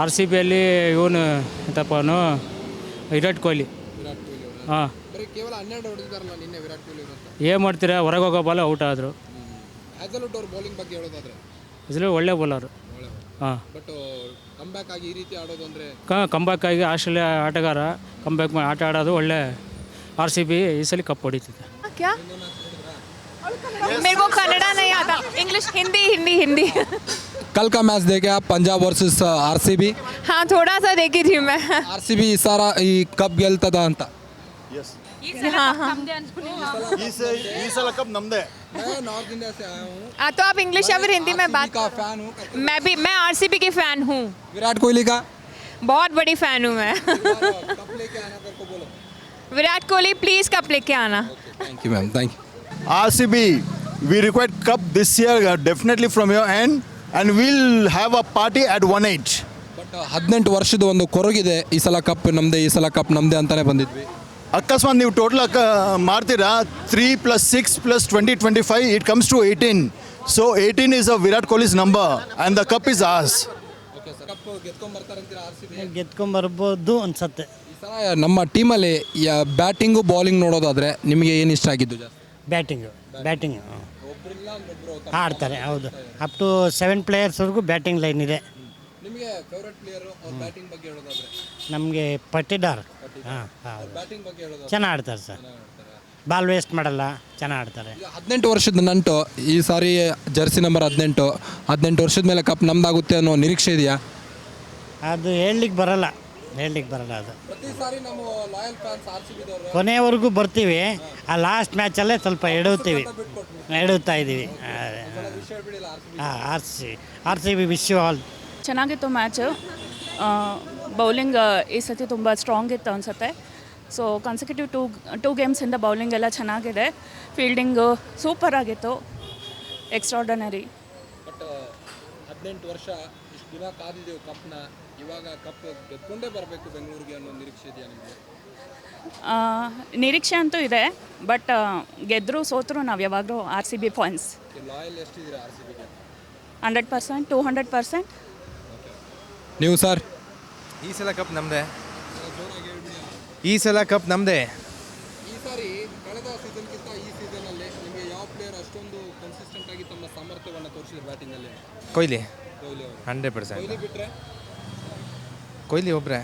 R C ಬಿಯಲ್ಲಿ ಇವನು ಎಂತಪ್ಪನು ವಿರಾಟ್ ಕೊಹ್ಲಿ ವಿರಾಟ್ ಕೊಹ್ಲಿ ಅವರು ಹಾಂ ಬರೀ ಕೇವಲ ಹನ್ನೆರಡು ಹೊಡೆದಿದ್ದಾರಲ್ಲ ನಿನ್ನೆ ವಿರಾಟ್ ಕೊಹ್ಲಿ ಅವರು ಅಂತ ಏನು ಮಾಡ್ತೀರಾ ಹೊರಗೆ ಹೋಗೋ ಬಾಲ್ ಔಟ್ ಆದರು ಹ್ಯಾಸಲ್ವುಡ್ ಅವ್ರ ಬೌಲಿಂಗ್ ಬಗ್ಗೆ ಹೇಳೋದಾದ್ರೆ ಇಸಲು ಒಳ್ಳೆ ಬೌಲರು ಒಳ್ಳೆ ಹಾಂ ಬಟ್ ಕಮ್ ಬ್ಯಾಕ್ ಆಗಿ ಈ ರೀತಿ ಆಡೋದು ಅಂದ್ರೆ ಕ ಕಂಬ್ಯಾಕ್ ಆಗಿ ಆಸ್ಟ್ರೇಲಿಯಾ ಆಟಗಾರ ಕಂಬ್ಯಾಕ್ ಮಾಡಿ ಆಟ ಆಡೋದು ಒಳ್ಳೆ ಆರ್ ಸಿ ಬಿ ಈ ಸಲ ಕಪ್ ಹೊಡಿತಿದೆ क्या मेरे को कन्नड़ा नहीं आता इंग्लिश हिंदी हिंदी हिंदी कल का मैच देखे आप पंजाब वर्सेस ಆರ್ಸಿಬಿ हाँ थोड़ा सा देखी थी मैं ಆರ್ಸಿಬಿ ಈ ಸಾರ ಈ ಕಪ್ ಗೆಲ್ತದ ಅಂತ हाँ हाँ ಈ ಸ- ಈ ಸಲ ಕಪ್ ನಮ್ದೇ नॉर्थ इंडिया से आया हूँ आ, तो आप इंग्लिश या फिर हिंदी में बात का फैन हूँ मैं भी मैं आरसीबी की फैन हूँ विराट कोहली का बहुत बड़ी फैन हूँ मैं कप लेके आना तेरे को बोलो विराट कोहली प्लीज कप लेके आना thank you ma'am thank you R C B we require cup this year definitely from your end And will have a party at one eight but ಹದಿನೆಂಟು ವರ್ಷದ ಒಂದು ಕೊರಗಿದೆ ಈ ಸಲ ಕಪ್ ನಮ್ದೇ ಈ ಸಲ ಕಪ್ ನಮ್ದೇ ಅಂತಾನೆ ಬಂದಿದ್ವಿ. ಅಕಸ್ಮಾತ್ ನೀವು ಟೋಟಲ್ ಅಕ್ಕ ಮಾಡ್ತೀರಾ? Three plus six plus twenty twenty five it comes to eighteen so eighteen is a Virat Kohli's number and the cup is ours ಗೆದ್ಕೊಂಬರ್ಬೋದು ಅನ್ಸತ್ತೆ. ನಮ್ಮ ಟೀಮಲ್ಲಿ ಬ್ಯಾಟಿಂಗು ಬೌಲಿಂಗ್ ನೋಡೋದಾದರೆ ನಿಮಗೆ ಏನು ಇಷ್ಟ ಆಗಿದ್ದು ಬ್ಯಾಟಿಂಗು ಬ್ಯಾಟಿಂಗ್ ಆಡ್ತಾರೆ ಹೌದು. ಅಪ್ ಟು ಸೆವೆನ್ ಪ್ಲೇಯರ್ಸ್ವರೆಗೂ ಬ್ಯಾಟಿಂಗ್ ಲೈನ್ ಇದೆ. ನಿಮಗೆ ಫೇವ್ರೆಟ್ ಪ್ಲೇಯರು ಅವ್ರ ಬ್ಯಾಟಿಂಗ್ ಬಗ್ಗೆ ಹೇಳೋದಾದ್ರೆ? ನಮಗೆ ಪಟ್ಟಿದಾರ್. ಹಾಂ ಬ್ಯಾಟಿಂಗ್ ಬಗ್ಗೆ ಹೇಳೋದಾದ್ರೆ? ಚೆನ್ನಾಗಿ ಆಡ್ತಾರೆ ಸರ್. ಬಾಲ್ ವೇಸ್ಟ್ ಮಾಡಲ್ಲ ಚೆನ್ನಾಗಿ ಆಡ್ತಾರೆ. ಹದಿನೆಂಟು ವರ್ಷದ ನಂಟು ಈ ಸಾರಿ ಜರ್ಸಿ ನಂಬರ್ ಹದಿನೆಂಟು. ಹದಿನೆಂಟು ವರ್ಷದ ಮೇಲೆ ಕಪ್ ನಮ್ದಾಗುತ್ತೆ ಅನ್ನೋ ನಿರೀಕ್ಷೆ ಇದೆಯಾ? ಅದು ಹೇಳಲಿಕ್ಕೆ ಬರಲ್ಲ. ಹೇಳಲಿಕ್ಕೆ ಬರಲ್ಲ ಅದು. ಪ್ರತಿ ಸಾರಿ ನಮ್ಮ ಲಾಯಲ್ ಫ್ಯಾನ್ಸ್ ಆರ್ ಸಿ ಬಿದವರು ಕೊನೆವರೆಗೂ ಬರ್ತೀವಿ. ಆ ಲಾಸ್ಟ್ ಮ್ಯಾಚಲ್ಲೇ ಸ್ವಲ್ಪ ಎಡುತ್ತೀವಿ ಎಡುತ್ತಾ ಇದ್ದೀವಿ. ಹಾಂ R C R C B ವಿಶ್ವ ಆಲ್ ಚೆನ್ನಾಗಿತ್ತು ಮ್ಯಾಚು ಬೌಲಿಂಗ್ ಈ ಸತಿ ತುಂಬ ಸ್ಟ್ರಾಂಗ್ ಇತ್ತು ಅನಿಸುತ್ತೆ. ಸೊ ಕನ್ಸಿಕ್ಯೂಟಿವ್ ಟೂ ಟೂ ಗೇಮ್ಸಿಂದ ಬೌಲಿಂಗ್ ಎಲ್ಲ ಚೆನ್ನಾಗಿದೆ. ಫೀಲ್ಡಿಂಗು ಸೂಪರ್ ಆಗಿತ್ತು. ಎಕ್ಸ್ಟ್ರಾರ್ಡನರಿ ಬಟ್ ಹದಿನೆಂಟು ವರ್ಷ ಇಷ್ಟು ದಿನ ಕಾದಿದ್ದೆವು ಕಪ್ನ ಇವಾಗ ಕಪ್ ಗೆದ್ಕೊಂಡೇ ಬರಬೇಕು ಬೆಂಗಳೂರಿಗೆ ಅನ್ನೋ ನಿರೀಕ್ಷೆ ಇದೆಯಾ ನಿಮಗೆ? ನಿರೀಕ್ಷೆ ಅಂತೂ ಇದೆ ಬಟ್ ಗೆದ್ದರು ಸೋತರು ನಾವು ಯಾವಾಗಲೂ R C B points loyal ಎಷ್ಟಿದ್ದೀರಾ R C ಬಿಗೆ hundred percent two hundred percent. ನೀವು ಸರ್? ಈ ಸಲ ಕಪ್ ನಮ್ಮದೇ ಈ ಸಲ ಕಪ್ ನಮ್ಮದೇ ಈ ಸಾರಿ ಕಳೆದ ಸೀಸನ್ಗಿಂತ ಈ ಸೀಸನಲ್ಲಿ ನಿಮಗೆ ಯಾವ ಪ್ಲೇಯರ್ ಅಷ್ಟೊಂದು ಕನ್ಸಿಸ್ಟೆಂಟ್ ಆಗಿ ತಮ್ಮ ಸಾಮರ್ಥ್ಯವನ್ನು ತೋರಿಸಿದ್ರು ಬ್ಯಾಟಿಂಗಲ್ಲಿ ಕೊಹ್ಲಿ. ಕೊಹ್ಲಿ ಅವರು. Hundred percent. ಕೊಹ್ಲಿ ಬಿಟ್ಟರೆ ಕೊಹ್ಲಿ ಒಬ್ಬರೇ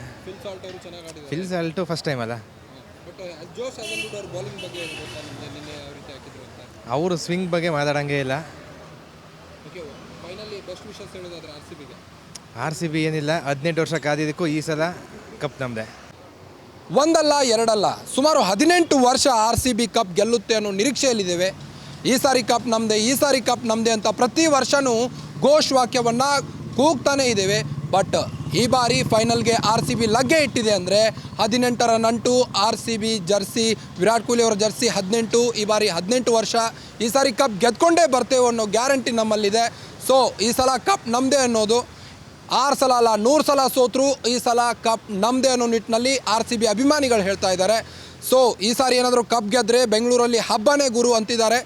ಫಿಲ್ ಸಾಲ್ಟ್ ಫಸ್ಟ್ ಟೈಮ್ ಅಲ್ಲ? ಅಂತ? ಅವರು ಸ್ವಿಂಗ್ ಬಗ್ಗೆ ಮಾತಾಡೋಂಗೆ ಇಲ್ಲ. ಆರ್ ಸಿ ಬಿ ಏನಿಲ್ಲ ಹದಿನೆಂಟು ವರ್ಷ ಕಾದಿದ್ದಕ್ಕೂ ಈ ಸಲ ಕಪ್ ನಮ್ದೆ. ಒಂದಲ್ಲ ಎರಡಲ್ಲ. ಸುಮಾರು ಹದಿನೆಂಟು ವರ್ಷ ಆರ್ ಸಿ ಬಿ ಕಪ್ ಗೆಲ್ಲುತ್ತೆ ಅನ್ನೋ ನಿರೀಕ್ಷೆಯಲ್ಲಿದ್ದೇವೆ. ಈ ಸಾರಿ ಕಪ್ ನಮ್ದೆ ಈ ಸಾರಿ ಕಪ್ ನಮ್ದೆ ಅಂತ ಪ್ರತಿ ವರ್ಷವೂ ಘೋಷ್ ವಾಕ್ಯವನ್ನು ಕೂಗ್ತಾನೇ ಇದ್ದೇವೆ. ಬಟ್ ಈ ಬಾರಿ ಫೈನಲ್ಗೆ ಆರ್ ಸಿ ಬಿ ಲಗ್ಗೆ ಇಟ್ಟಿದೆ ಅಂದರೆ ಹದಿನೆಂಟರ ನಂಟು, R C B jersey, Virat Kohli ಅವರ ಜರ್ಸಿ ಹದಿನೆಂಟು, ಈ ಬಾರಿ ಹದಿನೆಂಟು ವರ್ಷ. ಈ ಸಾರಿ ಕಪ್ ಗೆದ್ಕೊಂಡೇ ಬರ್ತೇವೆ ಅನ್ನೋ ಗ್ಯಾರಂಟಿ ನಮ್ಮಲ್ಲಿದೆ. ಸೊ ಈ ಸಲ ಕಪ್ ನಮ್ಮದೇ ಅನ್ನೋದು. ಆರು ಸಲ ಅಲ್ಲ, ನೂರು ಸಲ ಸೋತರು, ಈ ಸಲ ಕಪ್ ನಮ್ಮದೇ ಅನ್ನೋ ನಿಟ್ಟಿನಲ್ಲಿ ಆರ್ ಸಿ ಬಿ ಅಭಿಮಾನಿಗಳು ಹೇಳ್ತಾ ಇದ್ದಾರೆ. ಸೊ ಈ ಸಾರಿ ಏನಾದರೂ ಕಪ್ ಗೆದ್ದರೆ ಬೆಂಗಳೂರಲ್ಲಿ ಹಬ್ಬನೇ ಗುರು ಅಂತಿದ್ದಾರೆ.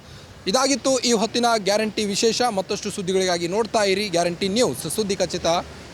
ಇದಾಗಿತ್ತು ಈ ಹೊತ್ತಿನ ಗ್ಯಾರಂಟಿ ವಿಶೇಷ. ಮತ್ತಷ್ಟು ಸುದ್ದಿಗಳಿಗಾಗಿ ನೋಡ್ತಾ ಇರಿ. Guarantee news. ಸುದ್ದಿ ಖಚಿತ.